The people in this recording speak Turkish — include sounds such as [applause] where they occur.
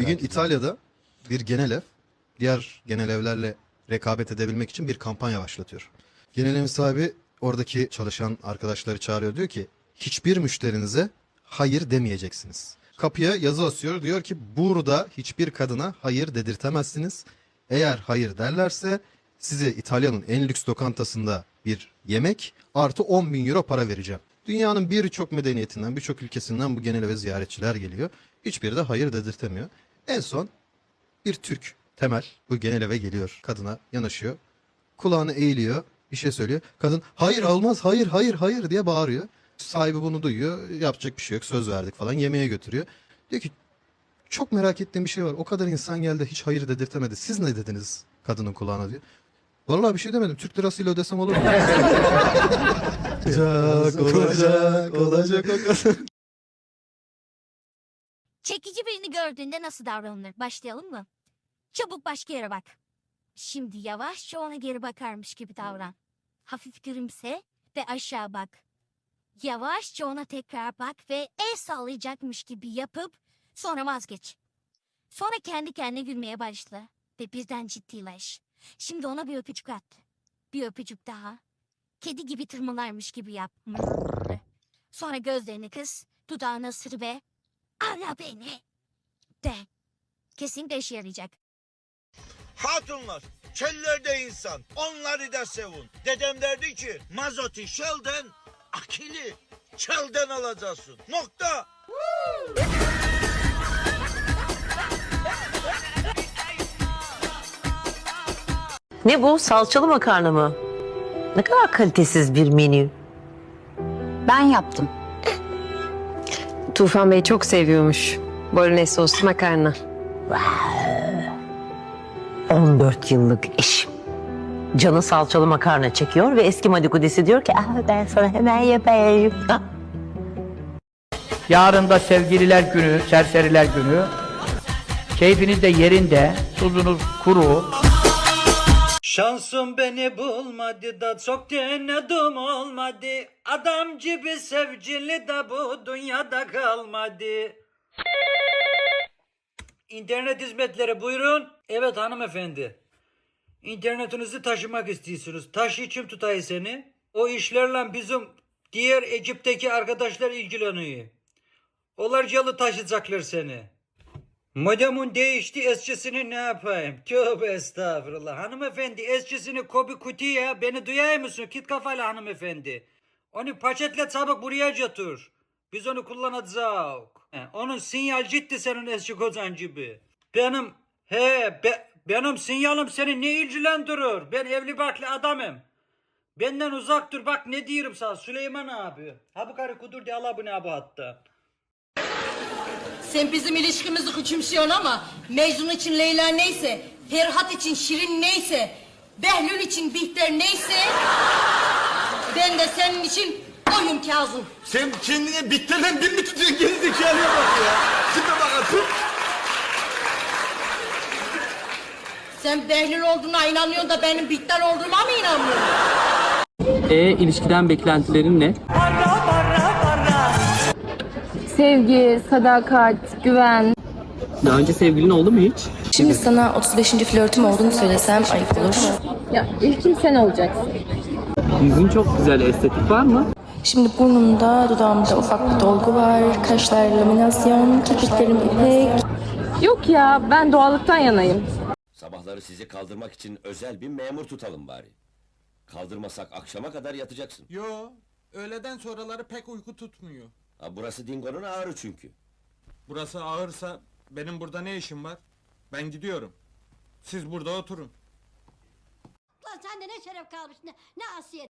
Bir gün İtalya'da bir genel ev diğer genel evlerle rekabet edebilmek için bir kampanya başlatıyor. Genel evin sahibi oradaki çalışan arkadaşları çağırıyor diyor ki hiçbir müşterinize hayır demeyeceksiniz. Kapıya yazı asıyor diyor ki burada hiçbir kadına hayır dedirtemezsiniz. Eğer hayır derlerse size İtalya'nın en lüks lokantasında bir yemek artı 10 bin euro para vereceğim. Dünyanın birçok medeniyetinden, birçok ülkesinden bu genel eve ziyaretçiler geliyor. Hiçbiri de hayır dedirtemiyor. En son bir Türk Temel bu genel eve geliyor. Kadına yanaşıyor. Kulağını eğiliyor. Bir şey söylüyor. Kadın hayır olmaz hayır hayır hayır diye bağırıyor. Sahibi bunu duyuyor. Yapacak bir şey yok. Söz verdik falan. Yemeğe götürüyor. Diyor ki çok merak ettiğim bir şey var. O kadar insan geldi hiç hayır dedirtemedi. Siz ne dediniz kadının kulağına diyor. Vallahi bir şey demedim. Türk lirasıyla ödesem olur mu? [laughs] [laughs] olacak, olacak, olacak o kadar. Çekici birini gördüğünde nasıl davranılır? Başlayalım mı? Çabuk başka yere bak. Şimdi yavaşça ona geri bakarmış gibi davran. Hafif gülümse ve aşağı bak. Yavaşça ona tekrar bak ve el sallayacakmış gibi yapıp sonra vazgeç. Sonra kendi kendine gülmeye başla ve birden ciddileş. Şimdi ona bir öpücük at. Bir öpücük daha. Kedi gibi tırmalarmış gibi yap. Sonra gözlerini kıs, dudağını ısır ve Ara beni. De. Kesinlikle işe yarayacak. Hatunlar, çöllerde insan, onları da sevun. Dedem derdi ki, mazoti şelden, akili çelden alacaksın. Nokta. Ne bu? Salçalı makarna mı? Ne kadar kalitesiz bir menü. Ben yaptım. Tufan Bey çok seviyormuş. Bolognese soslu makarna. 14 yıllık eşim. Canı salçalı makarna çekiyor ve eski madikudesi diyor ki ah, ben sana hemen yapayım. [laughs] Yarın da sevgililer günü, serseriler günü. Keyfiniz de yerinde, tuzunuz kuru. Şansım beni bulmadı da çok denedim olmadı. Adam gibi sevgili de bu dünyada kalmadı. İnternet hizmetleri buyurun. Evet hanımefendi. İnternetinizi taşımak istiyorsunuz. Taşı kim tutayı seni? O işlerle bizim diğer ekipteki arkadaşlar ilgileniyor. Olarcalı taşıyacaklar seni. Modemun değişti eskisini ne yapayım? Tövbe estağfurullah. Hanımefendi eskisini kobi kutuya beni duyar mısın? Kit kafalı hanımefendi. Onu paketle çabuk buraya götür. Biz onu kullanacağız. Onun sinyal ciddi senin eski kocan gibi. Benim he be, benim sinyalim seni ne ilgilendirir? Ben evli barklı adamım. Benden uzak dur bak ne diyorum sana Süleyman abi. Ha bu karı kudur diye Allah bu ne abi hatta. Sen bizim ilişkimizi küçümsüyorsun ama Mecnun için Leyla neyse, Ferhat için Şirin neyse, Behlül için Bihter neyse, ben de senin için oyum Kazım. Sen kendine bitterden bir mi tutuyorsun gerizekalıya bak ya. Tipe bak atın. Sen Behlül olduğuna inanıyorsun da benim Bihter olduğuma mı inanmıyorsun? E ilişkiden beklentilerin ne? Sevgi, sadakat, güven. Daha önce sevgilin oldu mu hiç? Şimdi sana 35. flörtüm olduğunu söylesem ayıp olur. Ya ilkim sen olacaksın. Yüzün çok güzel. Estetik var mı? Şimdi burnumda, dudağımda ufak bir dolgu var. Kaşlar laminasyon, kirpiklerim ipek. Yok ya ben doğallıktan yanayım. Sabahları sizi kaldırmak için özel bir memur tutalım bari. Kaldırmasak akşama kadar yatacaksın. Yo, öğleden sonraları pek uyku tutmuyor. Ha, burası Dingo'nun ağrı çünkü. Burası ağırsa benim burada ne işim var? Ben gidiyorum. Siz burada oturun. Lan sende ne şeref kalmış ne, ne asiyet.